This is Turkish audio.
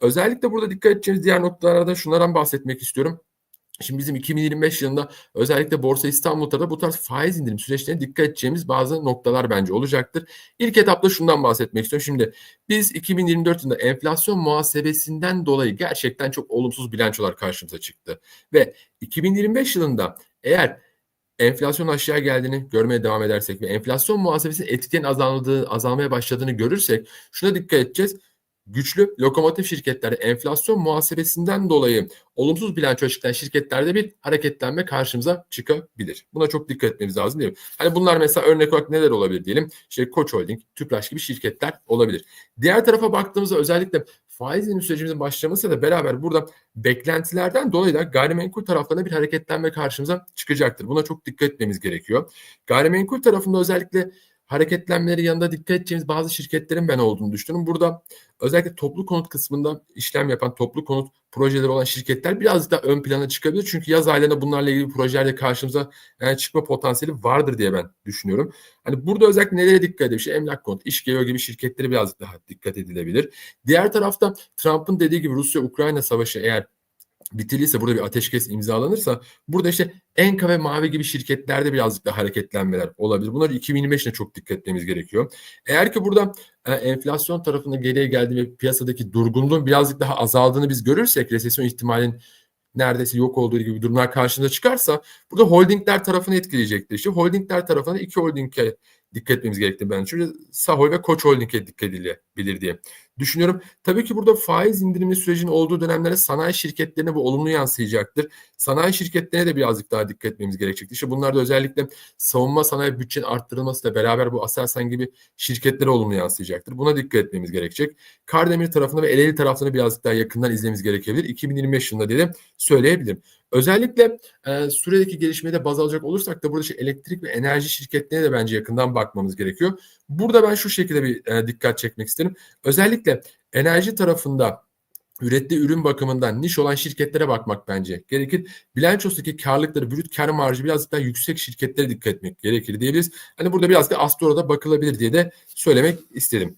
Özellikle burada dikkat edeceğiniz diğer noktalardan şunlardan bahsetmek istiyorum. Şimdi bizim 2025 yılında özellikle Borsa İstanbul'da bu tarz faiz indirim süreçlerine dikkat edeceğimiz bazı noktalar bence olacaktır. İlk etapta şundan bahsetmek istiyorum. Şimdi biz 2024 yılında enflasyon muhasebesinden dolayı gerçekten çok olumsuz bilançolar karşımıza çıktı. Ve 2025 yılında eğer enflasyon aşağı geldiğini görmeye devam edersek ve enflasyon muhasebesinin etkilerin azaldığı, azalmaya başladığını görürsek şuna dikkat edeceğiz. Güçlü lokomotif şirketlerde enflasyon muhasebesinden dolayı olumsuz bilanço açıklayan şirketlerde bir hareketlenme karşımıza çıkabilir. Buna çok dikkat etmemiz lazım değil mi? Hani bunlar mesela örnek olarak neler olabilir diyelim? İşte Koç Holding, Tüpraş gibi şirketler olabilir. Diğer tarafa baktığımızda özellikle faiz indirim sürecimizin başlamasıyla da beraber burada beklentilerden dolayı da gayrimenkul taraflarında bir hareketlenme karşımıza çıkacaktır. Buna çok dikkat etmemiz gerekiyor. Gayrimenkul tarafında özellikle hareketlenmeleri yanında dikkat edeceğimiz bazı şirketlerin ben olduğunu düşünüyorum. Burada özellikle toplu konut kısmında işlem yapan toplu konut projeleri olan şirketler birazcık daha ön plana çıkabilir. Çünkü yaz aylarında bunlarla ilgili projelerle karşımıza yani çıkma potansiyeli vardır diye ben düşünüyorum. Hani burada özellikle nelere dikkat edebilir? İşte emlak konut, iş geliyor gibi şirketlere birazcık daha dikkat edilebilir. Diğer tarafta Trump'ın dediği gibi Rusya-Ukrayna savaşı eğer bitirilirse burada bir ateşkes imzalanırsa burada işte Enka ve Mavi gibi şirketlerde birazcık da hareketlenmeler olabilir. Bunları 2025'te çok dikkat etmemiz gerekiyor. Eğer ki burada e, enflasyon tarafında geriye geldiği ve piyasadaki durgunluğun birazcık daha azaldığını biz görürsek resesyon ihtimalinin neredeyse yok olduğu gibi durumlar karşımıza çıkarsa burada holdingler tarafını etkileyecektir. İşte holdingler tarafına iki holdinge dikkat etmemiz gerektiğini ben düşünüyorum. Sahol ve Koç Holding'e dikkat edilebilir diye düşünüyorum. Tabii ki burada faiz indirimi sürecinin olduğu dönemlerde sanayi şirketlerine bu olumlu yansıyacaktır. Sanayi şirketlerine de birazcık daha dikkat etmemiz gerekecektir. İşte bunlar da özellikle savunma sanayi bütçenin arttırılmasıyla beraber bu Aselsan gibi şirketlere olumlu yansıyacaktır. Buna dikkat etmemiz gerekecek. Kardemir tarafını ve Ereğli tarafını birazcık daha yakından izlememiz gerekebilir. 2025 yılında dedim söyleyebilirim. Özellikle e, süredeki gelişmeye de baz alacak olursak da burada işte elektrik ve enerji şirketlerine de bence yakından bakmamız gerekiyor. Burada ben şu şekilde bir e, dikkat çekmek isterim. Özellikle enerji tarafında ürettiği ürün bakımından niş olan şirketlere bakmak bence gerekir. Bilançosundaki karlılıkları, brüt kar marjı biraz daha yüksek şirketlere dikkat etmek gerekir diyebiliriz. Hani burada biraz da Astora'da bakılabilir diye de söylemek istedim.